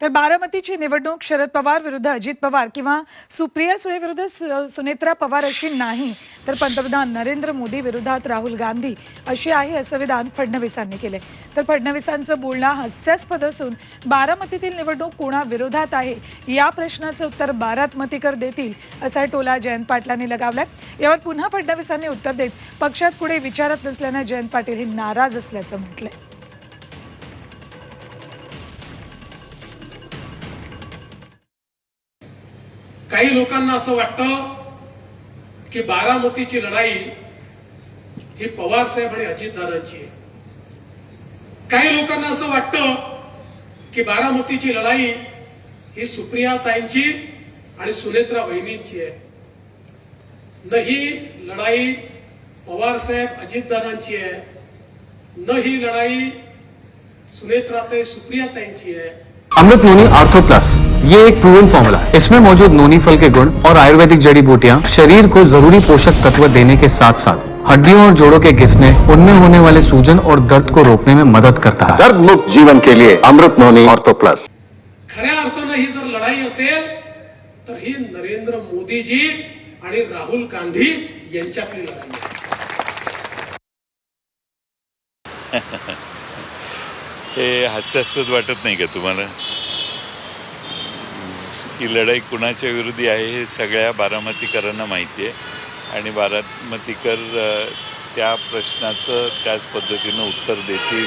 तर बारामतीची निवडणूक शरद पवार विरुद्ध अजित पवार किंवा सुप्रिया सुळे विरुद्ध सु- सुनेत्रा पवार अशी नाही. तर पंतप्रधान नरेंद्र मोदी विरोधात राहुल गांधी अशी आहे असं विधान फडणवीसांनी केले तर फडणवीसांचं बोलणं हास्यास्पद असून बारामतीतील निवडणूक कोणाविरोधात आहे या प्रश्नाचं उत्तर बारामतीकर देतील असा टोला जयंत पाटलांनी लगावलाय. यावर पुन्हा फडणवीसांनी उत्तर देत पक्षात पुढे विचारत नसल्यानं जयंत पाटील हे नाराज असल्याचं म्हटलंय. काही लोकांना असं वाटतं की बारामतीची लढाई ही पवार साहेब आणि अजितदादांची आहे. काही लोकांना असं वाटतं की बारामतीची लढाई ही सुप्रियाताईंची आणि सुनेत्रा बहिणींची आहे. न ही लढाई पवार साहेब अजितदादांची आहे. न ही लढाई सुनेत्राताई सुप्रियाताईंची आहे. अमृत नोनी आर्थो प्लस ये एक प्रूवन फॉर्मूला है। इसमें मौजूद नोनी फल के गुण और आयुर्वेदिक जड़ी बूटियाँ शरीर को ज़रूरी पोषक तत्व देने के साथ साथ हड्डियों और जोड़ों के घिसने उनमें होने वाले सूजन और दर्द को रोकने में मदद करता है। दर्द मुक्त जीवन के लिए अमृत नोनी ऑर्थो प्लस खऱ्या अर्थानं ही जर लढाई असेल तर ही नरेंद्र मोदीजी आणि राहुल गांधी यांच्यातली लढाई आहे. हे हास्यास्पद वाटत नाही का तुम्हाला? ही लढाई कुणाच्या विरोधी आहे हे सगळ्या बारामतीकरांना माहिती आहे. आणि बारामतीकर त्या प्रश्नाचं त्याच पद्धतीनं उत्तर देतील.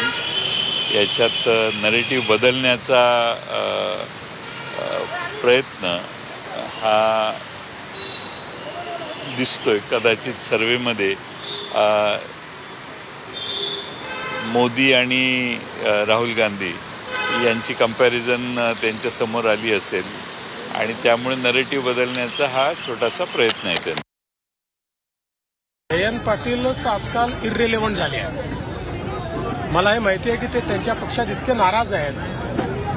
याच्यात नरेटिव्ह बदलण्याचा प्रयत्न हा दिसतोय कदाचित सर्वेमध्ये मोदी आणि राहुल गांधी यांची कंपॅरिझन त्यांच्यासमोर आली असेल. आणि त्यामुळे नरेटिव्ह बदलण्याचा हा छोटासा प्रयत्न आहे त्यांना. जयंत पाटीलच आजकाल इरेलेव्हंट झाले आहे मला हे माहिती आहे की ते त्यांच्या पक्षात इतके नाराज आहेत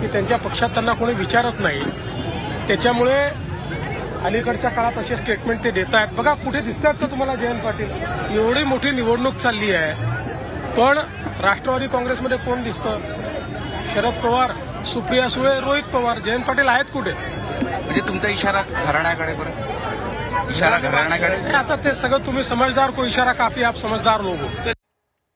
की त्यांच्या पक्षात त्यांना कोणी विचारत नाही. त्याच्यामुळे अलीकडच्या काळात असे स्टेटमेंट ते देत आहेत. बघा कुठे दिसतात का तुम्हाला जयंत पाटील? एवढी मोठी निवडणूक चालली आहे. पण राष्ट्रवादी काँग्रेसमध्ये कोण दिसतं? शरद पवार सुप्रिया सुळे रोहित पवार जयंत पाटील आहेत कुठे? म्हणजे तुमचा इशारा घराण्याकडे इशारा घराण्याकडे? आता ते सगळं तुम्ही समजदार को इशारा काफी आप समजदार लोग हो.